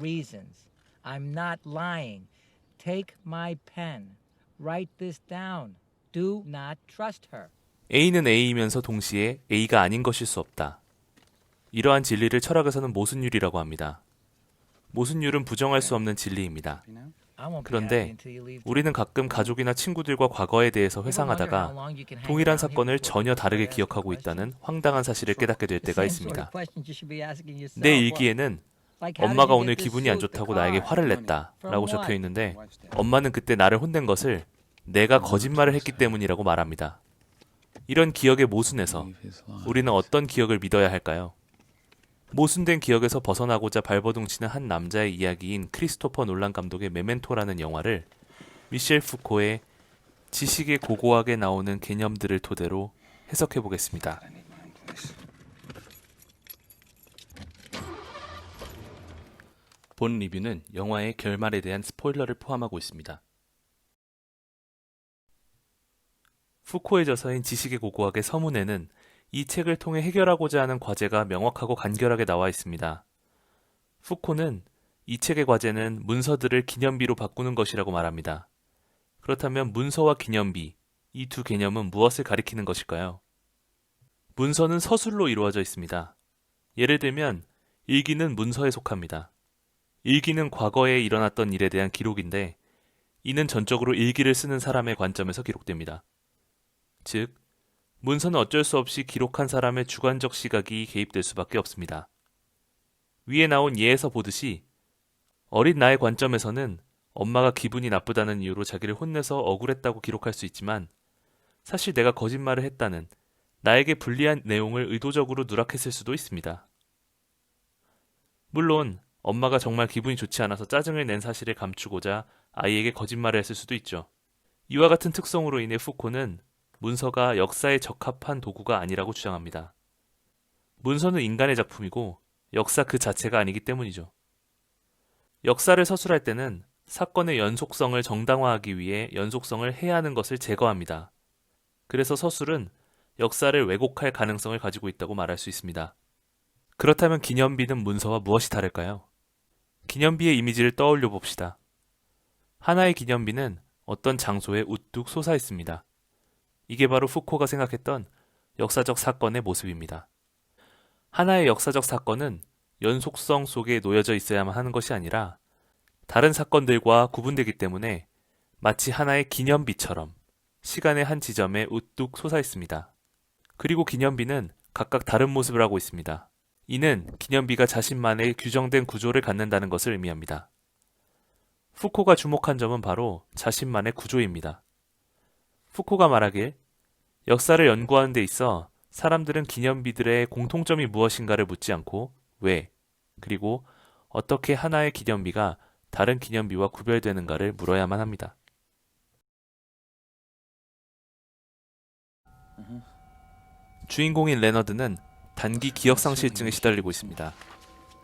reasons. I'm not lying. Take my pen. Write this down. Do not trust her. A는 A이면서 동시에 A가 아닌 것일 수 없다. 이러한 진리를 철학에서는 모순율이라고 합니다. 모순율은 부정할 수 없는 진리입니다. 그런데. 우리는 가끔 가족이나 친구들과 과거에 대해서 회상하다가 동일한 사건을 전혀 다르게 기억하고 있다는 황당한 사실을 깨닫게 될 때가 있습니다. 내 일기에는 엄마가 오늘 기분이 안 좋다고 나에게 화를 냈다 라고 적혀 있는데 엄마는 그때 나를 혼낸 것을 내가 거짓말을 했기 때문이라고 말합니다. 이런 기억의 모순에서 우리는 어떤 기억을 믿어야 할까요? 모순된 기억에서 벗어나고자 발버둥치는 한 남자의 이야기인 크리스토퍼 놀란 감독의 메멘토라는 영화를 미셸 푸코의 지식에 고고하게 나오는 개념들을 토대로 해석해 보겠습니다. 본 리뷰는 영화의 결말에 대한 스포일러를 포함하고 있습니다. 푸코의 저서인 지식의 고고학의 서문에는 이 책을 통해 해결하고자 하는 과제가 명확하고 간결하게 나와 있습니다. 푸코는 이 책의 과제는 문서들을 기념비로 바꾸는 것이라고 말합니다. 그렇다면 문서와 기념비, 이 두 개념은 무엇을 가리키는 것일까요? 문서는 서술로 이루어져 있습니다. 예를 들면, 일기는 문서에 속합니다. 일기는 과거에 일어났던 일에 대한 기록인데, 이는 전적으로 일기를 쓰는 사람의 관점에서 기록됩니다. 즉, 문서는 어쩔 수 없이 기록한 사람의 주관적 시각이 개입될 수밖에 없습니다. 위에 나온 예에서 보듯이 어린 나의 관점에서는 엄마가 기분이 나쁘다는 이유로 자기를 혼내서 억울했다고 기록할 수 있지만 사실 내가 거짓말을 했다는 나에게 불리한 내용을 의도적으로 누락했을 수도 있습니다. 물론 엄마가 정말 기분이 좋지 않아서 짜증을 낸 사실을 감추고자 아이에게 거짓말을 했을 수도 있죠. 이와 같은 특성으로 인해 푸코는 문서가 역사에 적합한 도구가 아니라고 주장합니다. 문서는 인간의 작품이고 역사 그 자체가 아니기 때문이죠. 역사를 서술할 때는 사건의 연속성을 정당화하기 위해 연속성을 해야 하는 것을 제거합니다. 그래서 서술은 역사를 왜곡할 가능성을 가지고 있다고 말할 수 있습니다. 그렇다면 기념비는 문서와 무엇이 다를까요? 기념비의 이미지를 떠올려 봅시다. 하나의 기념비는 어떤 장소에 우뚝 솟아 있습니다. 이게 바로 푸코가 생각했던 역사적 사건의 모습입니다. 하나의 역사적 사건은 연속성 속에 놓여져 있어야만 하는 것이 아니라 다른 사건들과 구분되기 때문에 마치 하나의 기념비처럼 시간의 한 지점에 우뚝 솟아 있습니다. 그리고 기념비는 각각 다른 모습을 하고 있습니다. 이는 기념비가 자신만의 규정된 구조를 갖는다는 것을 의미합니다. 푸코가 주목한 점은 바로 자신만의 구조입니다. 푸코가 말하길 역사를 연구하는 데 있어 사람들은 기념비들의 공통점이 무엇인가를 묻지 않고 왜, 그리고 어떻게 하나의 기념비가 다른 기념비와 구별되는가를 물어야만 합니다. 주인공인 레너드는 단기 기억상실증에 시달리고 있습니다.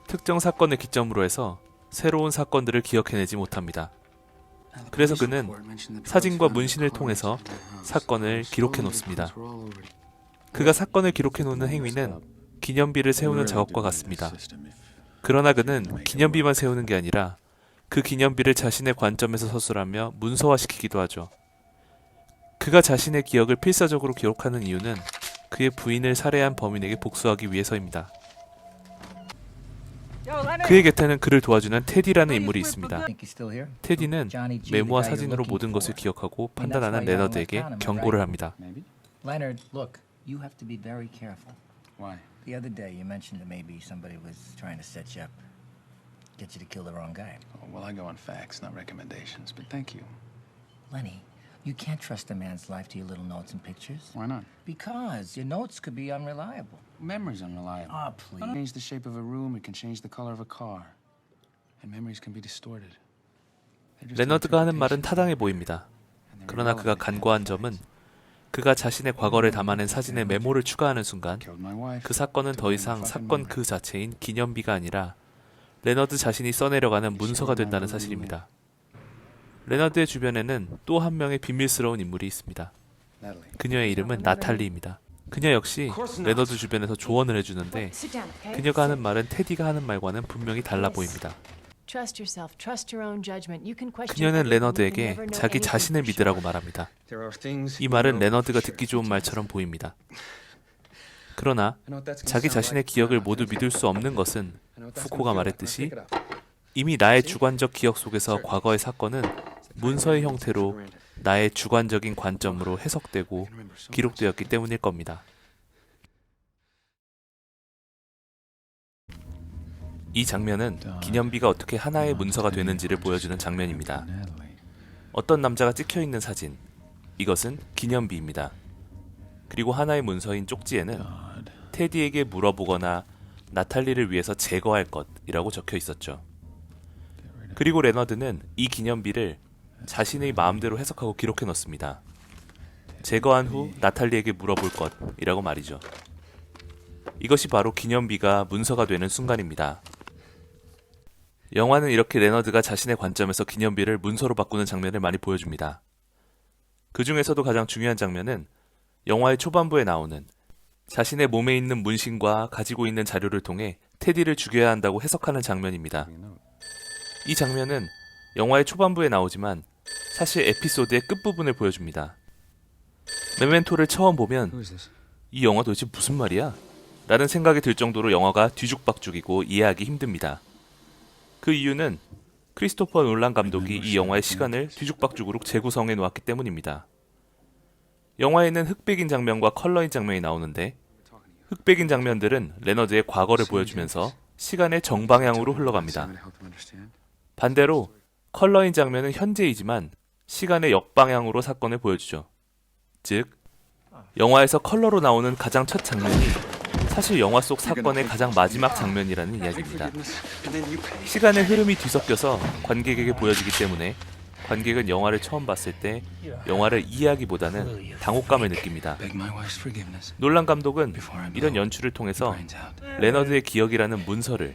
특정 사건을 기점으로 해서 새로운 사건들을 기억해내지 못합니다. 그래서 그는 사진과 문신을 통해서 사건을 기록해 놓습니다. 그가 사건을 기록해 놓는 행위는 기념비를 세우는 작업과 같습니다. 그러나 그는 기념비만 세우는 게 아니라 그 기념비를 자신의 관점에서 서술하며 문서화시키기도 하죠. 그가 자신의 기억을 필사적으로 기록하는 이유는 그의 부인을 살해한 범인에게 복수하기 위해서입니다. 그의 곁에는 그를 도와주는 테디라는 인물이 있습니다. 테디는 메모와 사진으로 모든 것을 기억하고 판단하는 레너드에게 경고를 합니다. Leonard, look, you have to be very careful. Why? The other day you mentioned that maybe somebody was trying to set you up, get you to kill the wrong guy. Oh, well, I go on facts, not recommendations, but thank you. Lenny, you can't trust a man's life to your little notes and pictures. Why not? Because your notes could be unreliable. Memory's unreliable. Ah, It please. can change the shape of a room, it can change the color of a car. And memories can be distorted. 레너드가 하는 말은 타당해 보입니다. 그러나 그가 간과한 점은. 그가 자신의 과거를 담아낸 사진에 메모를 추가하는 순간. 그 사건은 더 이상 사건 그 자체인 기념비가 아니라 레너드 자신이 써내려가는 문서가 된다는 사실입니다. 레너드의 주변에는 또 한 명의 비밀스러운 인물이 있습니다. Natalie. 그녀의 이름은 나탈리입니다. 그녀 역시 레너드 주변에서 조언을 해주는데 그녀가 하는 말은 테디가 하는 말과는 분명히 달라 보입니다. Trust yourself. Trust your own judgment. You can question 그녀는 레너드에게 자기 자신을. 믿으라고 말합니다. There are things 이 말은 레너드가 듣기. 좋은 말처럼 보입니다. 그러나 자기 자신의. 기억을 모두 믿을 수 없는 것은 푸코가. Now 말했듯이. 이미 나의 주관적 기억 속에서 과거의 사건은 문서의 형태로 나의 주관적인 관점으로 해석되고 기록되었기 때문일 겁니다. 이 장면은 기념비가 어떻게 하나의 문서가 되는지를 보여주는 장면입니다. 어떤 남자가 찍혀 있는 사진. 이것은 기념비입니다. 그리고 하나의 문서인 쪽지에는. 테디에게 물어보거나 나탈리를 위해서 제거할 것이라고 적혀 있었죠. 그리고 레너드는 이 기념비를 자신의 마음대로 해석하고 기록해 놓습니다. 제거한 후 나탈리에게 물어볼 것이라고 말이죠. 이것이 바로 기념비가 문서가 되는 순간입니다. 영화는 이렇게 레너드가 자신의 관점에서 기념비를 문서로 바꾸는 장면을 많이 보여줍니다. 그 중에서도 가장 중요한 장면은 영화의 초반부에 나오는 자신의 몸에 있는 문신과 가지고 있는 자료를 통해 테디를 죽여야 한다고 해석하는 장면입니다. 이 장면은 영화의 초반부에 나오지만 사실 에피소드의 끝부분을 보여줍니다. 메멘토를 처음 보면? 이 영화 도대체 무슨 말이야? 라는 생각이 들 정도로 영화가 뒤죽박죽이고 이해하기 힘듭니다. 그 이유는 크리스토퍼 놀란 감독이 이 영화의 시간을 뒤죽박죽으로 재구성해 놓았기 때문입니다. 영화에는 흑백인 장면과 컬러인 장면이 나오는데 흑백인 장면들은 레너드의 과거를 보여주면서 시간의 정방향으로 흘러갑니다. 반대로 컬러인 장면은 현재이지만 시간의 역방향으로 사건을 보여주죠. 즉, 영화에서 컬러로 나오는 가장 첫 장면이 사실 영화 속 사건의 가장 마지막 장면이라는 이야기입니다. 시간의 흐름이 뒤섞여서 관객에게 보여지기 때문에 관객은 영화를 처음 봤을 때 영화를 이해하기보다는 당혹감을 느낍니다. 놀란 감독은 이런 연출을 통해서. 레너드의 기억이라는 문서를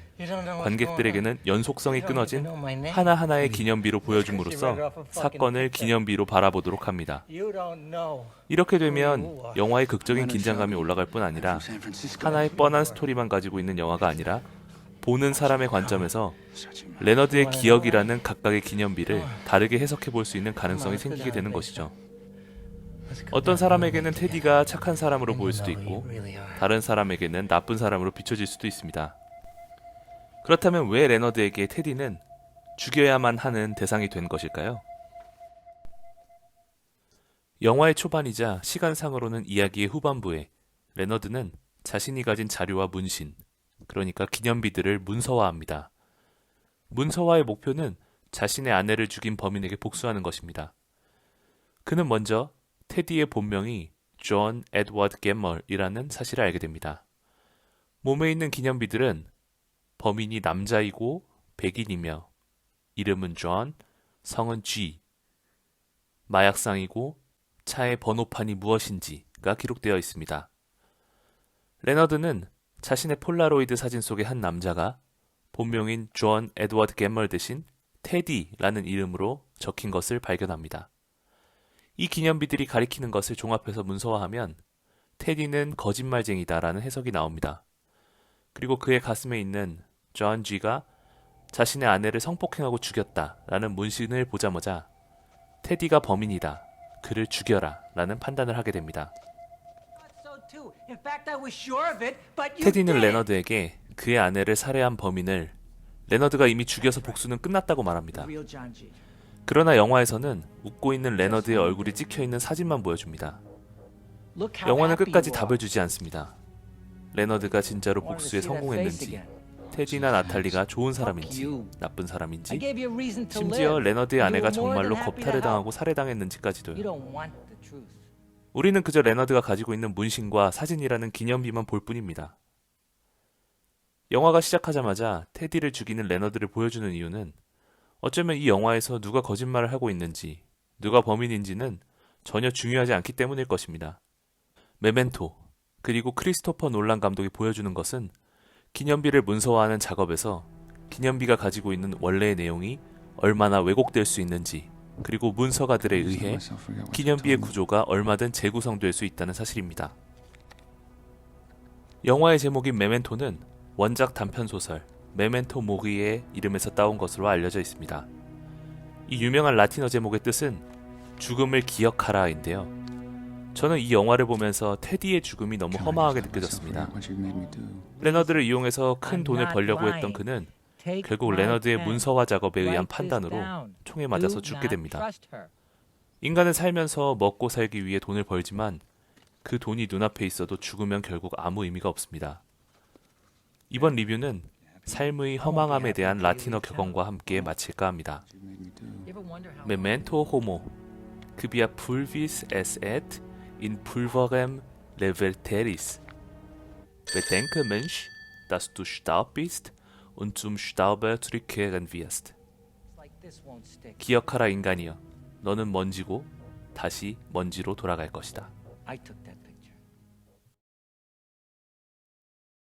관객들에게는 연속성이 끊어진 하나하나의 기념비로 보여줌으로써 사건을 기념비로 바라보도록 합니다. 이렇게 되면 영화의 극적인 긴장감이 올라갈 뿐 아니라. 하나의 뻔한 스토리만 가지고 있는 영화가 아니라 보는 사람의 관점에서 레너드의 기억이라는 각각의 기념비를 다르게 해석해 볼 수 있는 가능성이 생기게 되는 것이죠. 어떤 사람에게는 테디가 착한 사람으로 보일 수도 있고 다른 사람에게는 나쁜 사람으로 비춰질 수도 있습니다. 그렇다면 왜 레너드에게 테디는 죽여야만 하는 대상이 된 것일까요? 영화의 초반이자 시간상으로는 이야기의 후반부에 레너드는 자신이 가진 자료와 문신, 그러니까 기념비들을 문서화합니다. 문서화의 목표는 자신의 아내를 죽인 범인에게 복수하는 것입니다. 그는 먼저 테디의 본명이 존 에드워드 갬멀이라는 사실을 알게 됩니다. 몸에 있는 기념비들은 범인이 남자이고 백인이며 이름은 존, 성은 G, 마약상이고 차의 번호판이 무엇인지가 기록되어 있습니다. 레너드는 자신의 폴라로이드 사진 속의 한 남자가 본명인 존 에드워드 갬멀 대신 테디라는 이름으로 적힌 것을 발견합니다. 이 기념비들이 가리키는 것을 종합해서 문서화하면 테디는 거짓말쟁이다라는 해석이 나옵니다. 그리고 그의 가슴에 있는 존 G가 자신의 아내를 성폭행하고 죽였다라는 문신을 보자마자 테디가 범인이다. 그를 죽여라 라는 판단을 하게 됩니다. 테디는 레너드에게 그의 아내를 살해한 범인을 레너드가 이미 죽여서 복수는 끝났다고 말합니다. 그러나 영화에서는 웃고 있는 레너드의 얼굴이 찍혀 있는 사진만 보여줍니다. 영화는 끝까지 답을 주지 않습니다. 레너드가 진짜로 복수에 성공했는지, 테디나 나탈리가 좋은 사람인지, 나쁜 사람인지, 심지어 레너드의 아내가 정말로 겁탈을 당하고 살해당했는지까지도요. 우리는 그저 레너드가 가지고 있는 문신과 사진이라는 기념비만 볼 뿐입니다. 영화가 시작하자마자 테디를 죽이는 레너드를 보여주는 이유는 어쩌면 이 영화에서 누가 거짓말을 하고 있는지, 누가 범인인지는 전혀 중요하지 않기 때문일 것입니다. 메멘토, 그리고 크리스토퍼 놀란 감독이 보여주는 것은 기념비를 문서화하는 작업에서 기념비가 가지고 있는 원래의 내용이 얼마나 왜곡될 수 있는지, 그리고 문서가들에 의해 기념비의. 구조가 얼마든 재구성될 수 있다는 사실입니다. 영화의 제목인 메멘토는 원작 단편 소설 메멘토 모리의 이름에서 따온 것으로 알려져 있습니다. 이 유명한 라틴어 제목의 뜻은 죽음을 기억하라인데요. 저는 이 영화를 보면서 테디의 죽음이 너무 허망하게 느껴졌습니다. 레너드를 이용해서 큰 돈을 벌려고. 했던 그는 결국 레너드의. 문서화 작업에 의한 판단으로. 총에 맞아서 죽게 됩니다. 인간은 살면서 먹고 살기 위해 돈을 벌지만 그 돈이 눈앞에 있어도 죽으면 결국 아무 의미가 없습니다. 이번 리뷰는 삶의 허망함에 대한 라틴어 격언과 함께 마칠까 합니다. Memento homo, quibia pulvis es et in pulverem reverteris. Bedenke Mensch, dass du Staub bist und zum Staube zurückkehren wirst. 기억하라 인간이여, 너는 먼지고 다시 먼지로 돌아갈 것이다.